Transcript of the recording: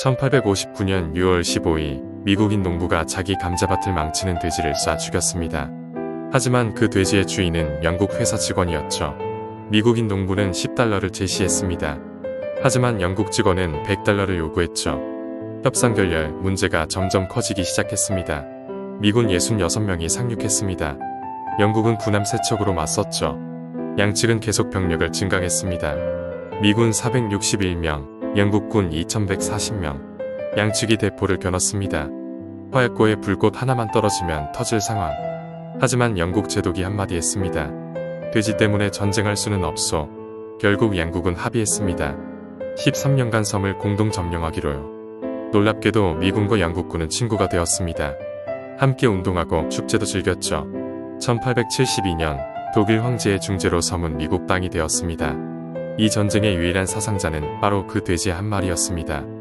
1859년 6월 15일 미국인 농부가 자기 감자밭을 망치는 돼지를 쏴 죽였습니다. 하지만 그 돼지의 주인은 영국 회사 직원이었죠. 미국인 농부는 10달러를 제시했습니다. 하지만 영국 직원은 100달러를 요구했죠. 협상 결렬 문제가 점점 커지기 시작했습니다. 미군 66명이 상륙했습니다. 영국은 군함 세척으로 맞섰죠. 양측은 계속 병력을 증강했습니다. 미군 461명, 영국군 2140명. 양측이 대포를 겨눴습니다. 화약고에 불꽃 하나만 떨어지면 터질 상황. 하지만 영국 제독이 한마디 했습니다. 돼지 때문에 전쟁할 수는 없소. 결국 양국은 합의했습니다. 13년간 섬을 공동 점령하기로요. 놀랍게도 미군과 영국군은 친구가 되었습니다. 함께 운동하고 축제도 즐겼죠. 1872년 독일 황제의 중재로 섬은 미국 땅이 되었습니다. 이 전쟁의 유일한 사상자는 바로 그 돼지 한 마리였습니다.